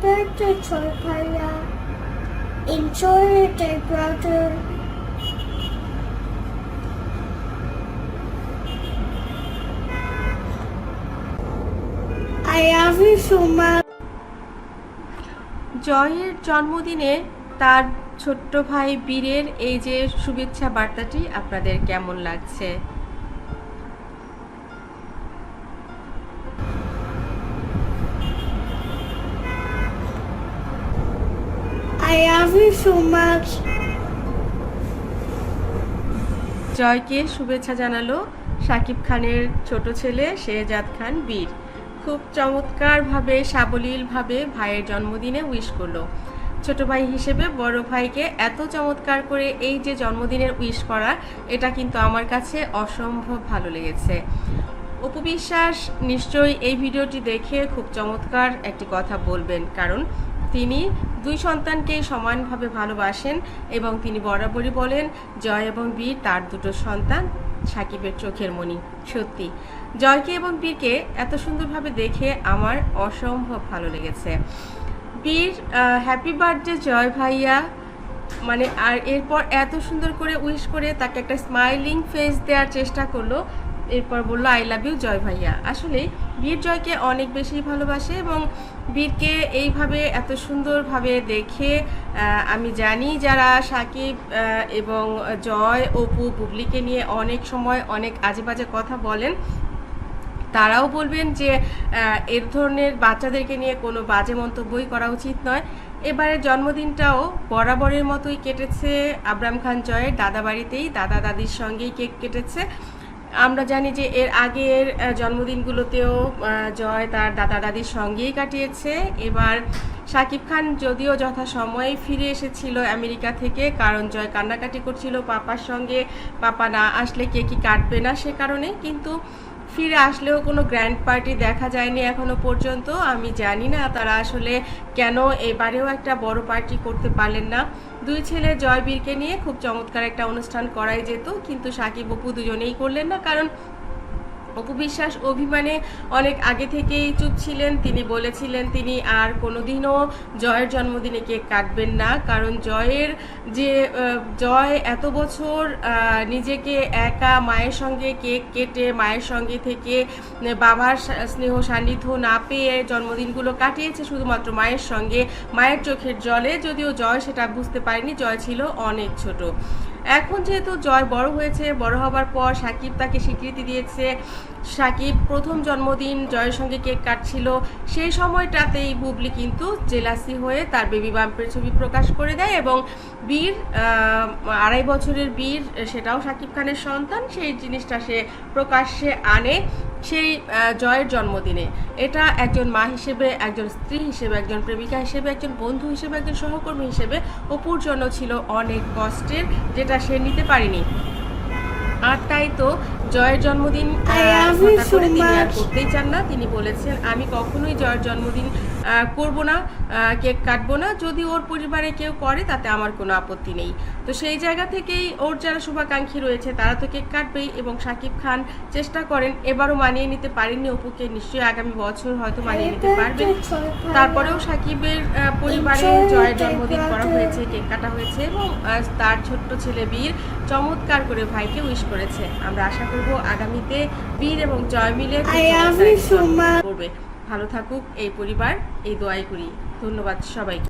birthday, Troy Paya. Enjoy your day, brother. I love you so much. জয়ের জন্মদিনে তার ছোট্ট ভাই বীরের এই যে শুভেচ্ছা বার্তাটি আপনাদের কেমন লাগছে I love you so much. জয়কে শুভেচ্ছা জানালো শাকিব খানের ছোট ছেলে শেহজাদ খান বীর। খুব চমৎকারভাবে, সাবলীলভাবে ভাইয়ের জন্মদিনে উইশ করল। ছোট ভাই হিসেবে বড় ভাইকে এত চমৎকার করে এই যে জন্মদিনের উইশ করা, এটা কিন্তু আমার কাছে অসম্ভব ভালো লেগেছে। উপবিশ্বাস নিশ্চয়ই এই ভিডিওটি দেখে খুব চমৎকার একটি কথা বলবেন, কারণ তিনি দুই সন্তানকেই সমানভাবে ভালোবাসেন এবং তিনি বরাবরই বলেন, জয় এবং বীর তার দুটো সন্তান, সাকিবের চোখের মণি। সত্যি। জয়কে এবং বীরকে এত সুন্দরভাবে দেখে আমার অসম্ভব ভালো লেগেছে। বীর হ্যাপি বার্থডে জয় ভাইয়া। মানে আর এরপর এত সুন্দর করে উইশ করে তাকে একটা স্মাইলিং ফেস দেওয়ার চেষ্টা করল। এরপর বলল আই লাভ ইউ জয় ভাইয়া। আসলে বীর জয়কে অনেক বেশি ভালোবাসে এবং বীরকে এইভাবে এত সুন্দরভাবে দেখে আমি জানি যারা সাকিব এবং জয়, অপু, বুবলিকে নিয়ে অনেক সময় অনেক আজে বাজে কথা বলেন, তারাও বলবেন যে এর ধরনের বাচ্চাদেরকে নিয়ে কোনো বাজে মন্তব্যই করা উচিত নয়। এবারের জন্মদিনটাও বরাবরের মতোই কেটেছে আবরাম খান জয়ের দাদা বাড়িতেই দাদা দাদির সঙ্গেই কেক কেটেছে। আমরা জানি যে এর আগের জন্মদিনগুলোতেও জয় তার দাদা দাদির সঙ্গেই কাটিয়েছে। এবার শাকিব খান যদিও যথাসময়ে ফিরে এসেছিল আমেরিকা থেকে, কারণ জয় কান্নাকাটি করছিল পাপার সঙ্গে। পাপা না আসলে কে কি কাটবে না সে কারণে, কিন্তু ফিরে আসলেও কোনো গ্র্যান্ড পার্টি দেখা যায়নি এখনও পর্যন্ত। আমি জানি না তারা আসলে কেন এবারেও একটা বড় পার্টি করতে পারলেন না। দুই ছেলে জয়বীরকে নিয়ে খুব চমৎকার একটা অনুষ্ঠান করাই যেত, কিন্তু সাকিব অপু দুজনেই করলেন না, কারণ অপু বিশ্বাস অভিমানে অনেক আগে থেকেই চুপ ছিলেন। তিনি বলেছিলেন, তিনি আর কোনোদিনও জয়ের জন্মদিনে কেক কাটবেন না। কারণ জয়ের যে জয় এত বছর নিজেকে একা মায়ের সঙ্গে কেক কেটে, মায়ের সঙ্গে থেকে বাবার স্নেহ সান্নিধ্য না পেয়ে জন্মদিনগুলো কাটিয়েছে শুধুমাত্র মায়ের সঙ্গে। মায়ের চোখের জলে যদিও জয় সেটা বুঝতে পারেনি, জয় ছিল অনেক ছোট। এখন যেহেতু জয় বড় হয়েছে বড় হবার পর সাকিব তাকে স্বীকৃতি দিয়েছে। সাকিব প্রথম জন্মদিন জয়ের সঙ্গে কেক কাটছিল। সেই সময়টাতেই বুবলি কিন্তু জেলাসি হয়ে তার বেবি বাম্পের ছবি প্রকাশ করে দেয় এবং বীর আড়াই বছরের বীর, সেটাও সাকিব খানের সন্তান, সেই জিনিসটা সে প্রকাশ্যে আনে সেই জয়ের জন্মদিনে। এটা একজন মা হিসেবে, একজন স্ত্রী হিসেবে, একজন প্রেমিকা হিসেবে, একজন বন্ধু হিসেবে, একজন সহকর্মী হিসেবে অপুর জন্য ছিল অনেক কষ্টের, যেটা সে নিতে পারেনি। আর তাই তো জয়ের জন্মদিন করে তিনি আর করতেই চান না। তিনি বলেছেন আমি কখনোই জয়ের জন্মদিন করব না কেক কাটবো না। যদি ওর পরিবারে কেউ করে তাতে আমার কোনো আপত্তি নেই। তো সেই জায়গা থেকেই ওর যারা শুভাকাঙ্ক্ষী রয়েছে তারা তো কেক কাটবেই এবং শাকিব খান চেষ্টা করেন এবারও মানিয়ে নিতে পারেননি। অপুকে নিশ্চয়ই আগামী বছর হয়তো মানিয়ে নিতে পারবে। তারপরেও সাকিবের পরিবারে জয়ের জন্মদিন করা হয়েছে কেক কাটা হয়েছে এবং তার ছোট্ট ছেলে বীর চমৎকার করে ভাইকে উইশ করেছে। আমরা আশা করব আগামীতে বীর এবং জয় মিলে. করবে। ভালো থাকুক এই পরিবার এই দোয়াই করি। ধন্যবাদ সবাইকে।